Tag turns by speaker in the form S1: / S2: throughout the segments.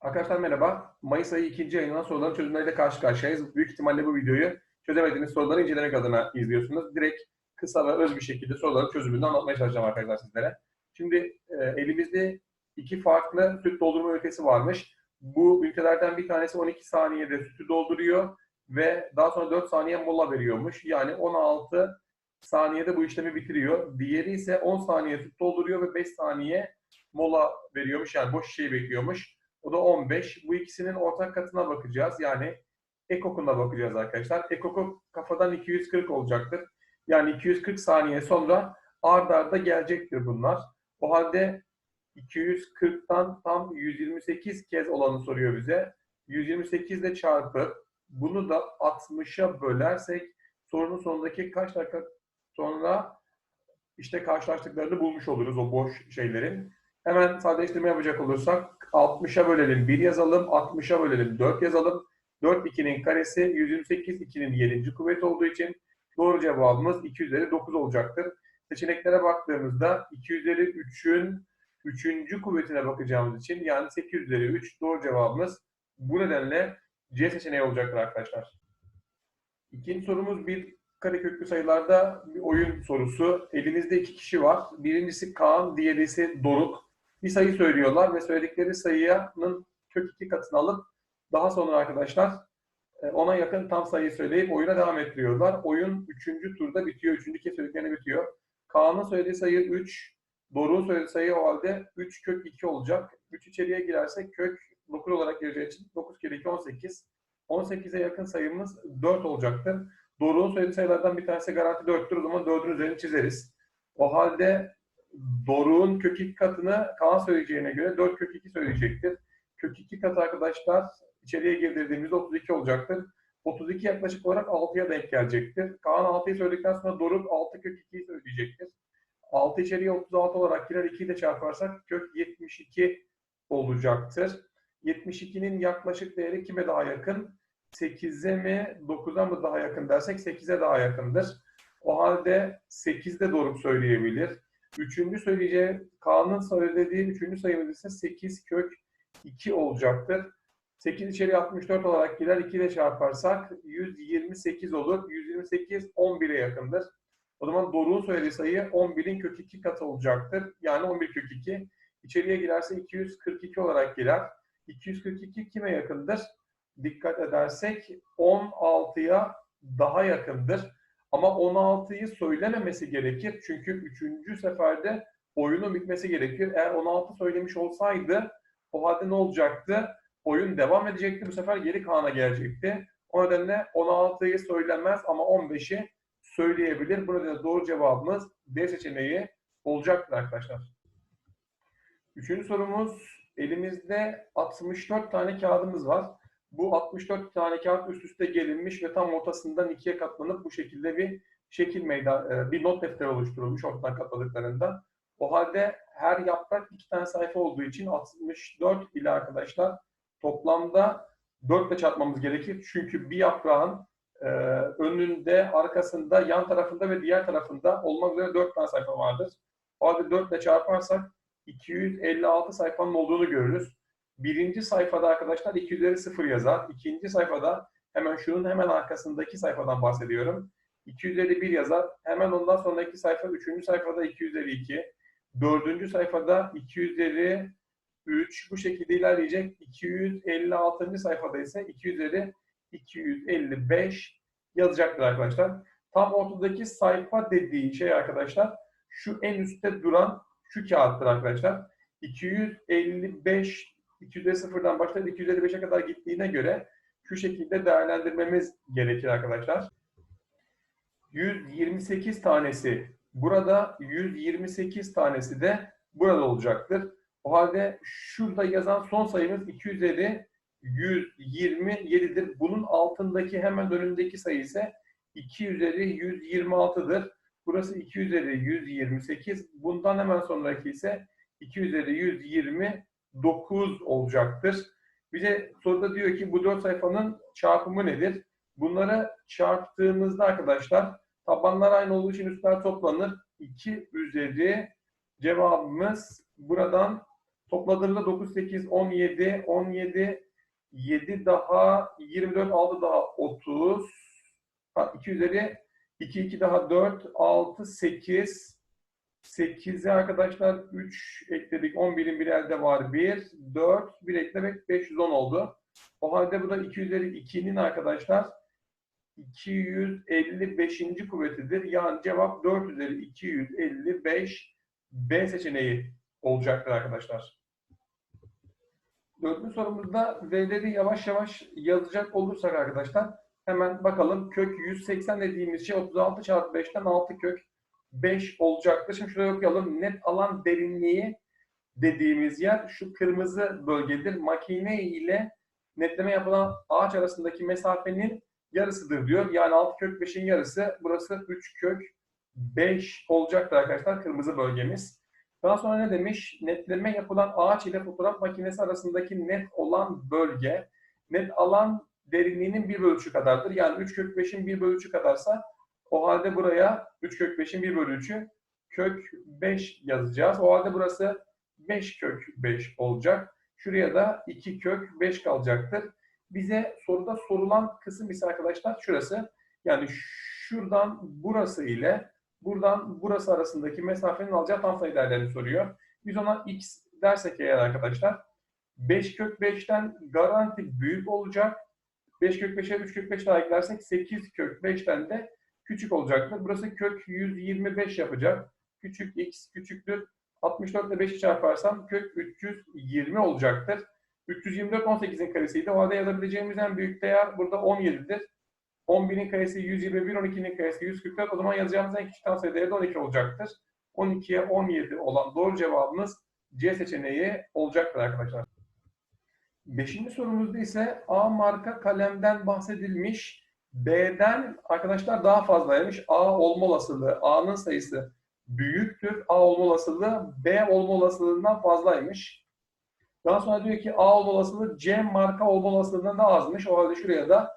S1: Arkadaşlar merhaba. Mayıs ayı ikinci yayınlanan soruların çözümleriyle karşı karşıyayız. Büyük ihtimalle bu videoyu çözemediğiniz soruları incelemek adına izliyorsunuz. Direkt kısa ve öz bir şekilde soruların çözümünü anlatmaya çalışacağım arkadaşlar sizlere. Şimdi e, elimizde iki farklı süt doldurma ünitesi varmış. Bu ünitelerden bir tanesi 12 saniyede sütü dolduruyor ve daha sonra 4 saniye mola veriyormuş. Yani 16 saniyede bu işlemi bitiriyor. Diğeri ise 10 saniye süt dolduruyor ve 5 saniye mola veriyormuş. Yani boş şişeyi bekliyormuş. O da 15. Bu ikisinin ortak katına bakacağız. Yani ekokuna bakacağız arkadaşlar. Ekoku kafadan 240 olacaktır. Yani 240 saniye sonra ard arda gelecektir bunlar. O halde 240'tan tam 128 kez olanı soruyor bize. 128 ile çarpıp bunu da 60'a bölersek sorunun sonundaki kaç dakika sonra işte karşılaştıklarını bulmuş oluruz o boş şeylerin. Hemen sadeleştirme yapacak olursak 60'a bölelim 1 yazalım, 60'a bölelim 4 yazalım. 4 2'nin karesi 128 2'nin 7. kuvveti olduğu için doğru cevabımız 2 üzeri 9 olacaktır. Seçeneklere baktığımızda 2 üzeri 3'ün 3. kuvvetine bakacağımız için yani 8 üzeri 3 doğru cevabımız bu nedenle C seçeneği olacaktır arkadaşlar. İkinci sorumuz bir kareköklü sayılarda bir oyun sorusu. Elimizde iki kişi var. Birincisi Kaan, diğeri ise Doruk. Bir sayı söylüyorlar ve söyledikleri sayının kök iki katını alıp daha sonra arkadaşlar e, ona yakın tam sayıyı söyleyip oyuna devam ettiriyorlar. Oyun üçüncü turda bitiyor. Üçüncü kez söylediklerini bitiyor. Kaan'ın söylediği sayı 3. Doruk'un söylediği sayı o halde 3 kök 2 olacak. 3 içeriye girerse kök 9 olarak gireceği için 9 kere 2 18. 18'e yakın sayımız 4 olacaktır. Doruk'un söylediği sayılardan bir tanesi garanti 4'tür. O zaman 4'ün üzerini çizeriz. O halde Doruk'un kök 2 katını Kaan söyleyeceğine göre 4 kök 2 söyleyecektir. Kök 2 katı arkadaşlar içeriye girdirdiğimizde 32 olacaktır. 32 yaklaşık olarak 6'ya denk gelecektir. Kaan 6'yı söyledikten sonra Doruk 6 kök 2'yi söyleyecektir. 6 içeriye 36 olarak girer 2'yi de çarparsak kök 72 olacaktır. 72'nin yaklaşık değeri kime daha yakın? 8'e mi 9'a mı daha yakın dersek 8'e daha yakındır. O halde 8'de Doruk söyleyebilir. Üçüncü söyleyeceği Kaan'ın söylediği üçüncü sayımız ise 8 kök 2 olacaktır. 8 içeri 64 olarak girer. 2 ile çarparsak 128 olur. 128 11'e yakındır. O zaman Doruk'un söylediği sayı 11'in kök 2 katı olacaktır. Yani 11 kök 2. İçeriye girerse 242 olarak girer. 242 kime yakındır? Dikkat edersek 16'ya daha yakındır. Ama 16'yı söylememesi gerekir. Çünkü 3. seferde oyunun bitmesi gerekir. Eğer 16 söylemiş olsaydı o halde ne olacaktı? Oyun devam edecekti. Bu sefer geri Kaan'a gelecekti. O nedenle 16'yı söylemez ama 15'i söyleyebilir. Bu nedenle doğru cevabımız D seçeneği olacaktır arkadaşlar. Üçüncü sorumuz elimizde 64 tane kağıdımız var. Bu 64 tane kağıt üst üste gelinmiş ve tam ortasından ikiye katlanıp bu şekilde bir şekil meydan, bir not defteri oluşturulmuş ortadan katladıklarında. O halde her yaprak iki tane sayfa olduğu için 64 ile arkadaşlar toplamda 4 ile çarpmamız gerekir. Çünkü bir yaprağın e, önünde, arkasında, yan tarafında ve diğer tarafında olmak üzere 4 tane sayfa vardır. O halde 4 ile çarparsak 256 sayfanın olduğunu görürüz. Birinci sayfada arkadaşlar 2 üzeri 0 yazar. İkinci sayfada hemen şunun hemen arkasındaki sayfadan bahsediyorum. 2 üzeri 1 yazar. Hemen ondan sonraki sayfa 3. sayfada 2 üzeri 2. Dördüncü sayfada 2 üzeri 3 bu şekilde ilerleyecek. 256. sayfada ise 2 üzeri 255 yazacaktır arkadaşlar. Tam ortadaki sayfa dediği şey arkadaşlar şu en üstte duran şu kağıttır arkadaşlar. 255 200'e sıfırdan başlayıp 255'e kadar gittiğine göre şu şekilde değerlendirmemiz gerekir arkadaşlar. 128 tanesi burada, 128 tanesi de burada olacaktır. O halde şurada yazan son sayımız 2 üzeri 127'dir. Bunun altındaki hemen önündeki sayı ise 2 üzeri 126'dır. Burası 2 üzeri 128. Bundan hemen sonraki ise 2 üzeri 129 olacaktır. Bir de soruda diyor ki bu 4 sayfanın çarpımı nedir? Bunları çarptığımızda arkadaşlar tabanlar aynı olduğu için üstler toplanır. 2 üzeri cevabımız buradan Topladığımda 9, 8, 17, 17, 7 daha 24, 6 daha 30. Ha, 2 üzeri 2, 2 daha 4, 6, 8. 8'e arkadaşlar 3 ekledik. 11'in bir elde var 1, 4, 1 eklemek 510 oldu. O halde bu da 2 üzeri 2'nin arkadaşlar 255. kuvvetidir. Yani cevap 4 üzeri 255 B seçeneği olacaktır arkadaşlar. Dördüncü sorumuzda V'leri yavaş yavaş yazacak olursak arkadaşlar hemen bakalım kök 180 dediğimiz şey 36 çarpı 5'ten 6 kök 5 olacaktır. Şimdi şuraya okuyalım. Net alan derinliği dediğimiz yer şu kırmızı bölgedir. Makine ile netleme yapılan ağaç arasındaki mesafenin yarısıdır diyor. Yani 6 kök 5'in yarısı. Burası 3 kök 5 olacaktır arkadaşlar kırmızı bölgemiz. Daha sonra ne demiş? Netleme yapılan ağaç ile fotoğraf makinesi arasındaki net olan bölge net alan derinliğinin 1 bölü 3'ü kadardır. Yani 3 kök 5'in 1 bölü 3'ü kadarsa o halde buraya 3 kök 5'in 1 bölü 3'ü kök 5 yazacağız. O halde burası 5 kök 5 olacak. Şuraya da 2 kök 5 kalacaktır. Bize soruda sorulan kısım ise arkadaşlar şurası. Yani şuradan burası ile buradan burası arasındaki mesafenin alacağı tam sayı değerlerini soruyor. Biz ona x dersek eğer arkadaşlar 5 kök 5'ten garanti büyük olacak. 5 kök 5'e 3 kök 5 daha eklersek 8 kök 5'ten de küçük olacaktır. Burası kök 125 yapacak. Küçük x küçüktür. 64 ile 5'i çarparsam kök 320 olacaktır. 324 18'in karesiydi. O halde yazabileceğimiz en büyük değer burada 17'dir. 11'in karesi 121, 12'nin karesi 144. O zaman yazacağımız en küçük tam sayı değeri de 12 olacaktır. 12'ye 17 olan doğru cevabımız C seçeneği olacaktır arkadaşlar. Beşinci sorumuzda ise A marka kalemden bahsedilmiş. B'den arkadaşlar daha fazlaymış. A olma olasılığı, A'nın sayısı büyüktür. A olma olasılığı B olma olasılığından fazlaymış. Daha sonra diyor ki A olma olasılığı C marka olma olasılığından da azmış. O halde şuraya da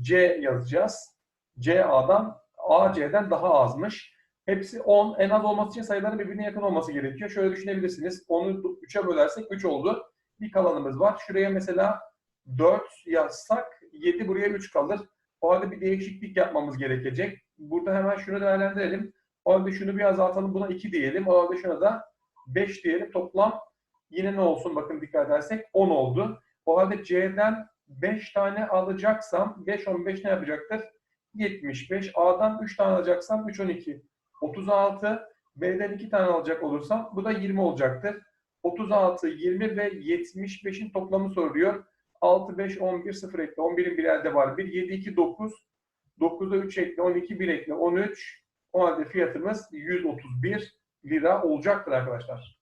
S1: C yazacağız. C A'dan A C'den daha azmış. Hepsi 10. En az olması için sayıların birbirine yakın olması gerekiyor. Şöyle düşünebilirsiniz. 10'u 3'e bölersek 3 oldu. Bir kalanımız var. Şuraya mesela 4 yazsak 7 buraya 3 kalır. O halde bir değişiklik yapmamız gerekecek. Burada hemen şunu değerlendirelim. O halde şunu bir azaltalım. Buna 2 diyelim. O halde şuna da 5 diyelim. Toplam yine ne olsun bakın dikkat edersek 10 oldu. O halde C'den 5 tane alacaksam 5 15 ne yapacaktır? 75. A'dan 3 tane alacaksam 3 12. 36. B'den 2 tane alacak olursam bu da 20 olacaktır. 36, 20 ve 75'in toplamı soruyor. 6, 5, 11, 0 ekle. 11'in bir elde var. 1, 7, 2, 9. 9'a 3 ekle. 12, 1 ekle. 13. O halde fiyatımız 131 lira olacaktır arkadaşlar.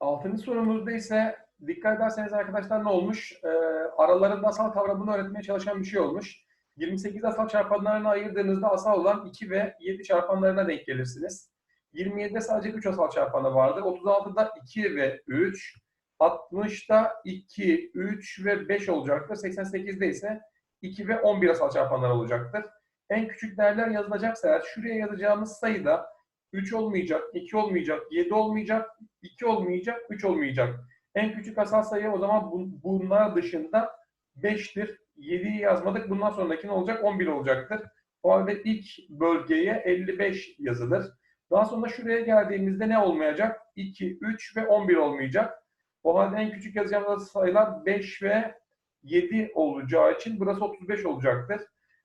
S1: Altıncı sorumuzda ise dikkat ederseniz arkadaşlar ne olmuş? Ee, aralarında asal kavramını öğretmeye çalışan bir şey olmuş. 28 asal çarpanlarını ayırdığınızda asal olan 2 ve 7 çarpanlarına denk gelirsiniz. 27'de sadece 3 asal çarpanı vardır. 36'da 2 ve 3. 60'da 2, 3 ve 5 olacaktır. 88'de ise 2 ve 11 asal çarpanlar olacaktır. En küçük değerler yazılacaksa eğer şuraya yazacağımız sayıda 3 olmayacak, 2 olmayacak, 7 olmayacak, 2 olmayacak, 3 olmayacak. En küçük asal sayı o zaman bunlar dışında 5'tir. 7'yi yazmadık. Bundan sonraki ne olacak? 11 olacaktır. O halde ilk bölgeye 55 yazılır. Daha sonra şuraya geldiğimizde ne olmayacak? 2, 3 ve 11 olmayacak. Halde en küçük yazacağımız sayılar 5 ve 7 olacağı için burası 35 olacaktır.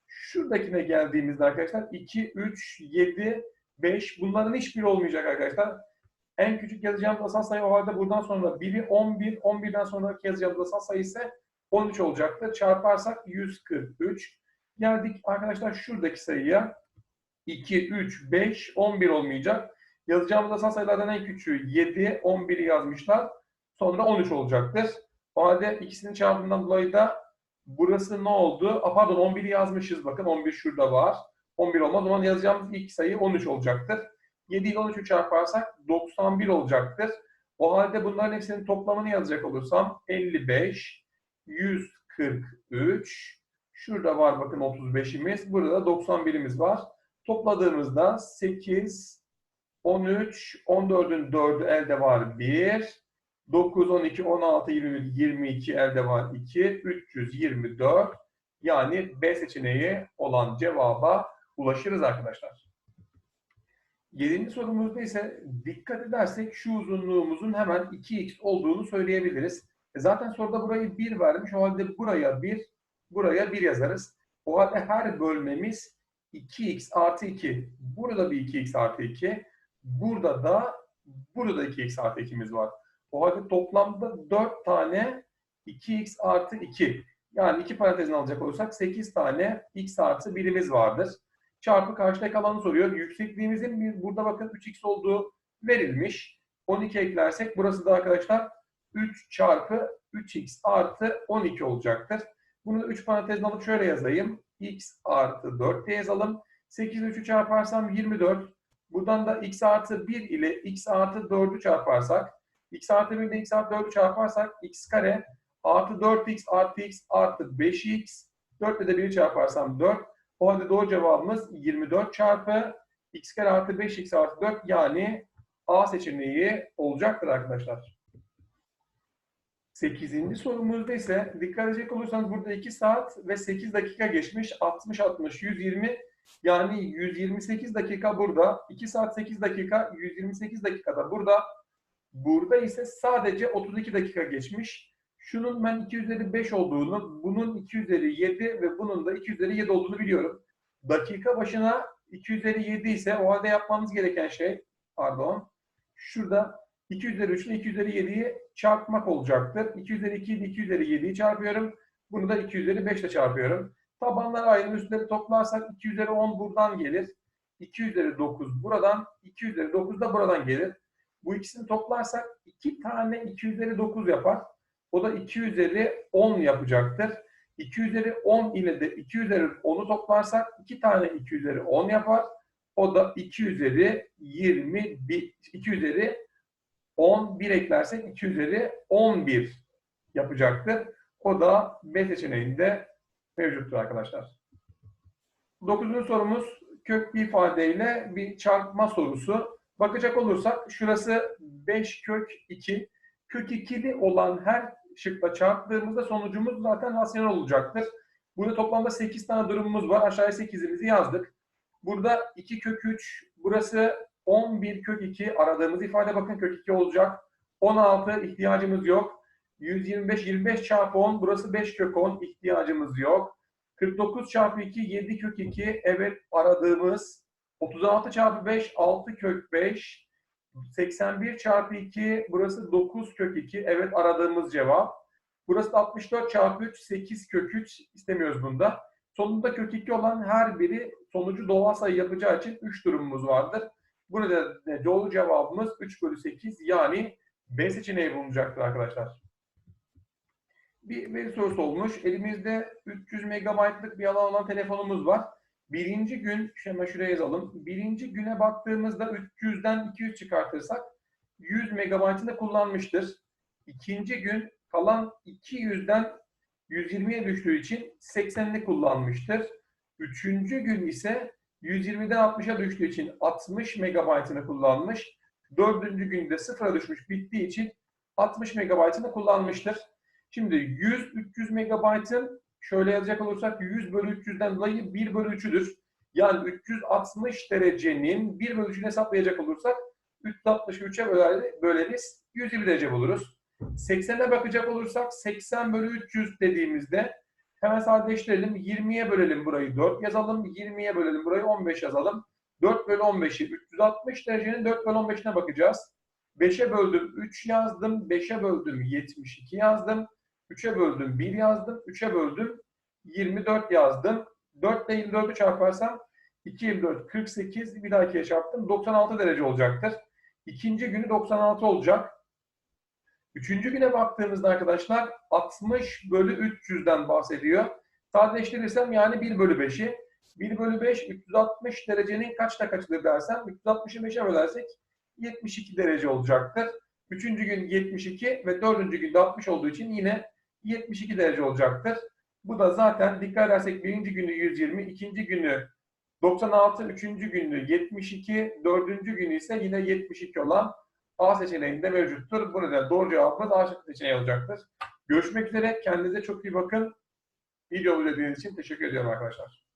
S1: Şuradakine geldiğimizde arkadaşlar 2, 3, 7, 5 bunların hiçbiri olmayacak arkadaşlar. En küçük yazacağımız asal sayı o halde buradan sonra biri 11, 11'den sonraki yazacağımız asal sayı ise 13 olacaktır. Çarparsak 143. Geldik arkadaşlar şuradaki sayıya. 2, 3, 5, 11 olmayacak. Yazacağımız asal sayılardan en küçüğü 7, 11'i yazmışlar. Sonra 13 olacaktır. O halde ikisinin çarpımından dolayı da burası ne oldu? A, pardon 11'i yazmışız bakın. 11 şurada var. 11 olmaz. O zaman yazacağımız ilk sayı 13 olacaktır. 7 ile 13'ü çarparsak 91 olacaktır. O halde bunların hepsinin toplamını yazacak olursam 55, 143, şurada var bakın 35'imiz, burada da 91'imiz var. Topladığımızda 8, 13, 14'ün 4'ü elde var 1, 9, 12, 16, 21, 22 elde var 2, 324. Yani B seçeneği olan cevaba ulaşırız arkadaşlar. Yedinci sorumuzda ise dikkat edersek şu uzunluğumuzun hemen 2x olduğunu söyleyebiliriz. E zaten soruda burayı 1 vermiş. O halde buraya 1, buraya 1 yazarız. O halde her bölmemiz 2x artı 2. Burada bir 2x artı 2. Burada da burada 2x artı 2'miz var. O halde toplamda 4 tane 2x artı 2. Yani iki parantezini alacak olursak 8 tane x artı 1'imiz vardır. Çarpı karşıdaki alanı soruyor. Yüksekliğimizin bir, burada bakın 3x olduğu verilmiş. 12 eklersek burası da arkadaşlar 3 çarpı 3x artı 12 olacaktır. Bunu 3 parantezine alıp şöyle yazayım. x artı 4 diye yazalım. 8 ile 3'ü çarparsam 24. Buradan da x artı 1 ile x artı 4'ü çarparsak x artı 1 ile x artı 4'ü çarparsak x kare artı 4x artı x artı 5x 4 ile de 1'i çarparsam 4. O halde doğru cevabımız 24 çarpı x kare artı 5x artı 4 yani A seçeneği olacaktır arkadaşlar. 8. sorumuzda ise dikkat edecek olursanız burada 2 saat ve 8 dakika geçmiş. 60 60 120 yani 128 dakika burada. 2 saat 8 dakika 128 dakikada burada. Burada ise sadece 32 dakika geçmiş. Şunun ben 2 üzeri 5 olduğunu, bunun 2 üzeri 7 ve bunun da 2 üzeri 7 olduğunu biliyorum. Dakika başına 2 üzeri 7 ise o halde yapmamız gereken şey, pardon, şurada 2 üzeri 3 ile 2 üzeri 7'yi çarpmak olacaktır. 2 üzeri 2 ile 2 üzeri 7'yi çarpıyorum. Bunu da 2 üzeri 5 ile çarpıyorum. Tabanlar aynı üstleri toplarsak 2 üzeri 10 buradan gelir. 2 üzeri 9 buradan, 2 üzeri 9 da buradan gelir. Bu ikisini toplarsak 2 tane 2 üzeri 9 yapar. O da 2 üzeri 10 yapacaktır. 2 üzeri 10 ile de 2 üzeri 10'u toplarsak 2 tane 2 üzeri 10 yapar. O da 2 üzeri 21, 2 üzeri 11 eklersek 2 üzeri 11 yapacaktır. O da B seçeneğinde mevcuttur arkadaşlar. Dokuzuncu sorumuz kök bir ifadeyle bir çarpma sorusu. Bakacak olursak şurası 5 kök 2. Kök 2'li olan her şıkla çarptığımızda sonucumuz zaten rasyonel olacaktır. Burada toplamda 8 tane durumumuz var. Aşağıya 8'imizi yazdık. Burada 2 kök 3, burası 11 kök 2 aradığımız ifade bakın kök 2 olacak. 16 ihtiyacımız yok. 125, 25 çarpı 10 burası 5 kök 10 ihtiyacımız yok. 49 çarpı 2 7 kök 2 evet aradığımız. 36 çarpı 5 6 kök 5. 81 çarpı 2 burası 9 kök 2 evet aradığımız cevap. Burası da 64 çarpı 3 8 kök 3 istemiyoruz bunda. Sonunda kök 2 olan her biri sonucu doğal sayı yapacağı için 3 durumumuz vardır. Burada doğru cevabımız 3 bölü 8 yani B seçeneği bulunacaktır arkadaşlar. Bir veri sorusu olmuş. Elimizde 300 megabaytlık bir alan olan telefonumuz var. Birinci gün, hemen şuraya yazalım. Birinci güne baktığımızda 300'den 200 çıkartırsak 100 megabaytını kullanmıştır. İkinci gün kalan 200'den 120'ye düştüğü için 80'ini kullanmıştır. Üçüncü gün ise 120'den 60'a düştüğü için 60 megabaytını kullanmış. Dördüncü günde sıfıra düşmüş bittiği için 60 megabaytını kullanmıştır. Şimdi 100-300 megabaytın şöyle yazacak olursak 100 bölü 300'den dolayı 1 bölü 3'üdür. Yani 360 derecenin 1 bölü 3'ünü hesaplayacak olursak 360'ı 3'e böleriz. 120 derece buluruz. 80'e bakacak olursak 80 bölü 300 dediğimizde hemen sadeleştirelim. 20'ye bölelim burayı 4 yazalım. 20'ye bölelim burayı 15 yazalım. 4 bölü 15'i 360 derecenin 4 bölü 15'ine bakacağız. 5'e böldüm 3 yazdım. 5'e böldüm 72 yazdım. 3'e böldüm 1 yazdım. 3'e böldüm 24 yazdım. 4 ile 24'ü çarparsam 2 24 48 bir daha 2'ye çarptım. 96 derece olacaktır. İkinci günü 96 olacak. Üçüncü güne baktığımızda arkadaşlar 60 bölü 300'den bahsediyor. Sadeleştirirsem yani 1 bölü 5'i. 1 bölü 5 360 derecenin kaçta kaçıdır dersem 360'ı 5'e bölersek 72 derece olacaktır. Üçüncü gün 72 ve dördüncü günde 60 olduğu için yine 72 derece olacaktır. Bu da zaten dikkat edersek birinci günü 120, ikinci günü 96, üçüncü günü 72, dördüncü günü ise yine 72 olan A seçeneğinde mevcuttur. Bu nedenle doğru cevabımız A seçeneği olacaktır. Görüşmek üzere. Kendinize çok iyi bakın. Videomu izlediğiniz için teşekkür ediyorum arkadaşlar.